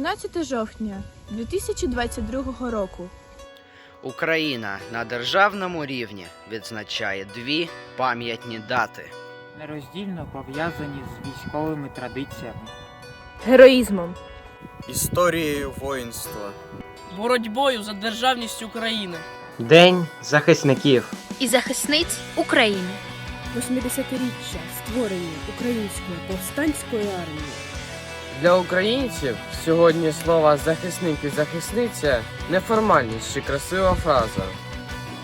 14 жовтня 2022 року. Україна на державному рівні відзначає дві пам'ятні дати. нероздільно пов'язані з військовими традиціями. героїзмом, історією воїнства. боротьбою за державність України. День захисників. і захисниць України. 80-річчя створення Української повстанської армії. Для українців сьогодні слова захисник і захисниця неформальність чи красива фраза.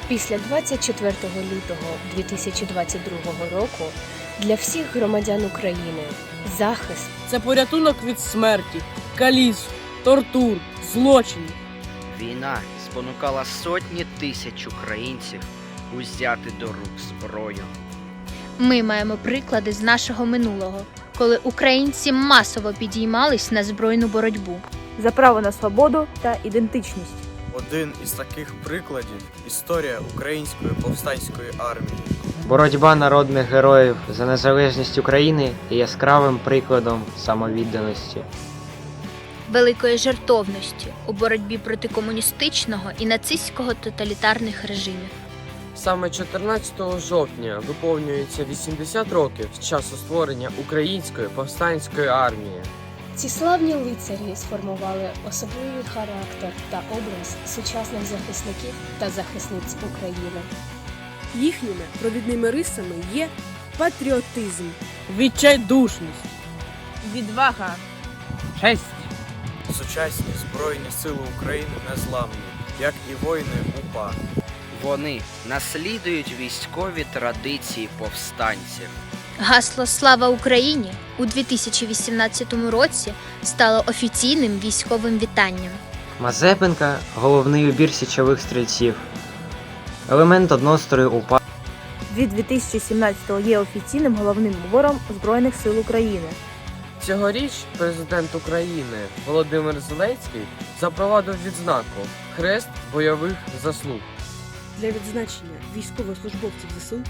Після 24 лютого 2022 року для всіх громадян України захист Це порятунок від смерті, каліцтв, тортур, злочинів. Війна спонукала сотні тисяч українців узяти до рук зброю. Ми маємо приклади з нашого минулого, коли українці масово підіймались на збройну боротьбу. за право на свободу та ідентичність. Один із таких прикладів історія української повстанської армії. Боротьба народних героїв за незалежність України є яскравим прикладом самовідданості. великої жертовності у боротьбі проти комуністичного і нацистського тоталітарних режимів. Саме 14 жовтня виповнюється 80 років з часу створення української повстанської армії. ці славні лицарі сформували особливий характер та образ сучасних захисників та захисниць України. Їхніми провідними рисами є патріотизм, Відчайдушність. Відвага, Честь! Сучасні Збройні Сили України незламні, як і воїни УПА. Вони наслідують військові традиції повстанців. Гасло Слава Україні у 2018 році стало офіційним військовим вітанням. Мазепинка головний убір січових стрільців. Елемент однострою УПА. Від 2017-го є офіційним головним убором Збройних сил України. Цьогоріч президент України Володимир Зеленський запровадив відзнаку Хрест бойових заслуг. Для відзначення військовослужбовців ЗСУ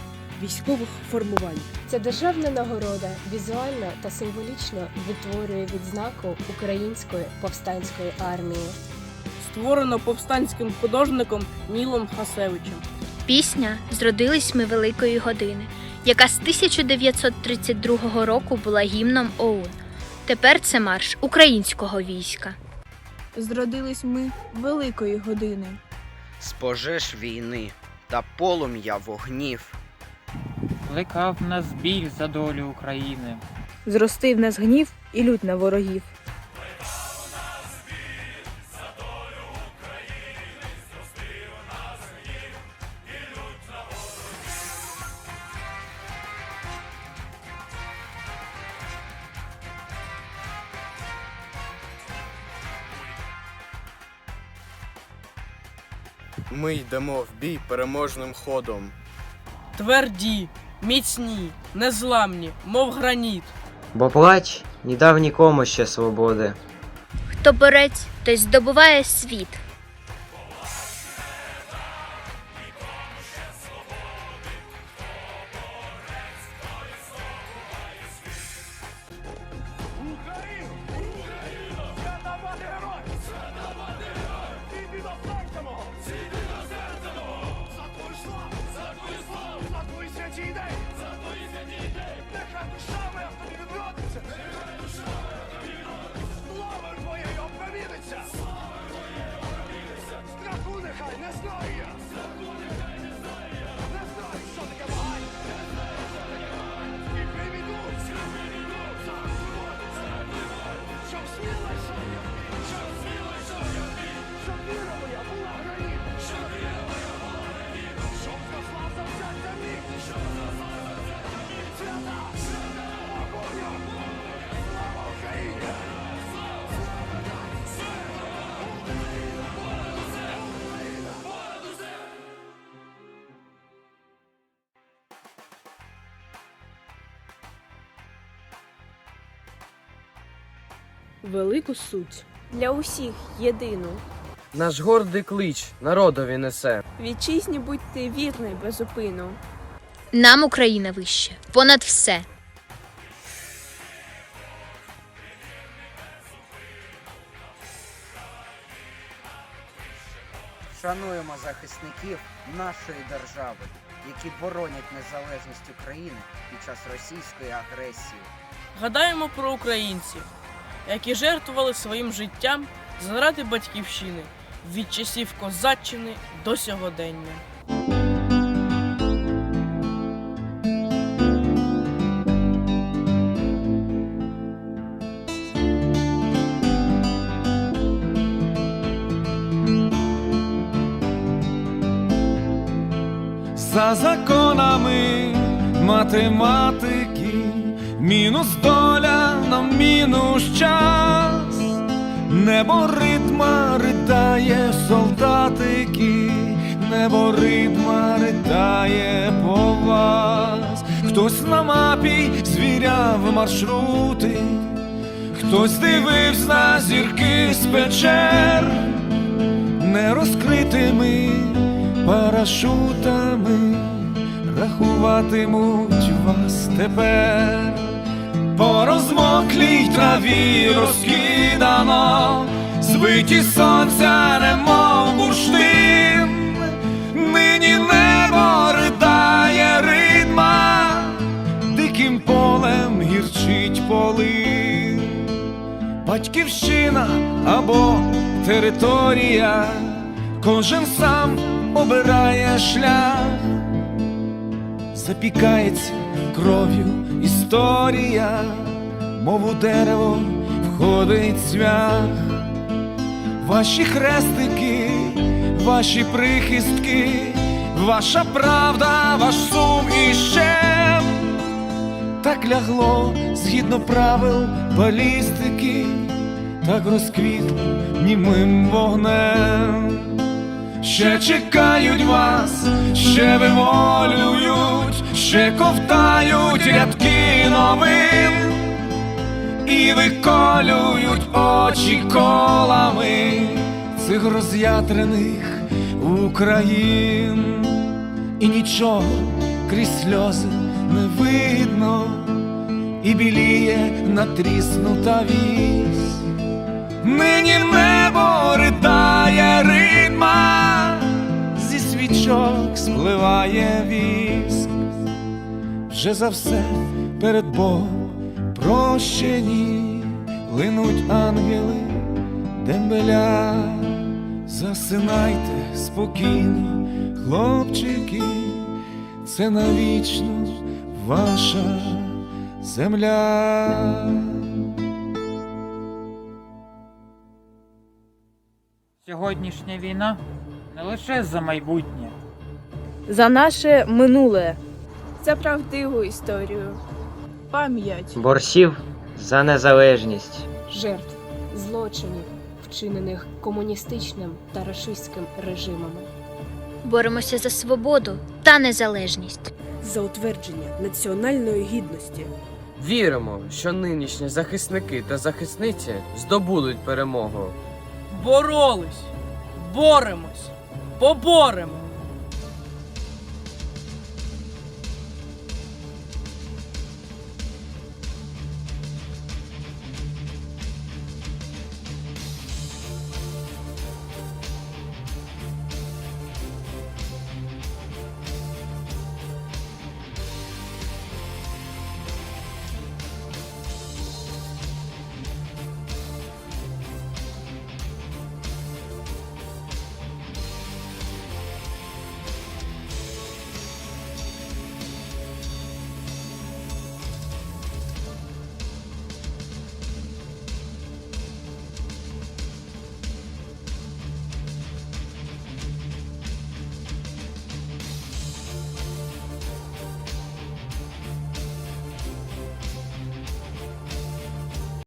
військових формувань. Ця державна нагорода візуально та символічно відтворює відзнаку Української повстанської армії. Створено повстанським художником Нілом Хасевичем. Пісня Зродились ми великої години, яка з 1932 року була гімном ОУН. Тепер це марш українського війська. зродились ми великої години. З пожеж війни та полум'я вогнів. Плекав нас біль за долю України. Зростив нас гнів і лють на ворогів. Ми йдемо в бій переможним ходом. Тверді, міцні, незламні, мов граніт. Бо плач не дав нікому ще свободи. Хто борець, той здобуває світ. велику суть для усіх єдину. Наш гордий клич народові несе. Вітчизні будьте вірний безупину. Нам Україна вище, понад все. Шануємо захисників нашої держави, які боронять незалежність України під час російської агресії. Гадаємо про українців які жертвували своїм життям заради батьківщини від часів козаччини до сьогодення. За законами математики, мінус доля мінус час, небо ритма ридає солдатики, небо ритма ридає по вас, хтось на мапі звіряв маршрути, хтось дивився на зірки з печер, не розкритими парашутами рахуватимуть вас тепер. По розмоклій траві розкидано, збиті сонця, немов бурштин, нині небо ридає ритма, диким полем гірчить полин, батьківщина або територія, кожен сам обирає шлях, запікається кров'ю. Історія, мов у дерево входить цвях, ваші хрестики, ваші прихистки, ваша правда, ваш сум і щем. Так лягло згідно правил балістики, так розквітло німим вогнем. Ще чекають вас, ще виволюють, ще ковтають рядки новин і виколюють очі колами цих роз'ятрених Україн, і нічого крізь сльози не видно, і біліє натріснута вісь. Нині небо ридає ритма, зі свічок спливає віск, вже за все перед Богом прощені линуть ангели дембеля, засинайте спокійно, хлопчики, це навічно ваша земля. Сьогоднішня війна не лише за майбутнє, За наше минуле. За правдиву історію. Пам'ять. борців за незалежність. жертв злочинів, вчинених комуністичним та рашистським режимами. Боремося за свободу та незалежність. За утвердження національної гідності. Віримо, що нинішні захисники та захисниці здобудуть перемогу. Боролись, боремось, поборемо.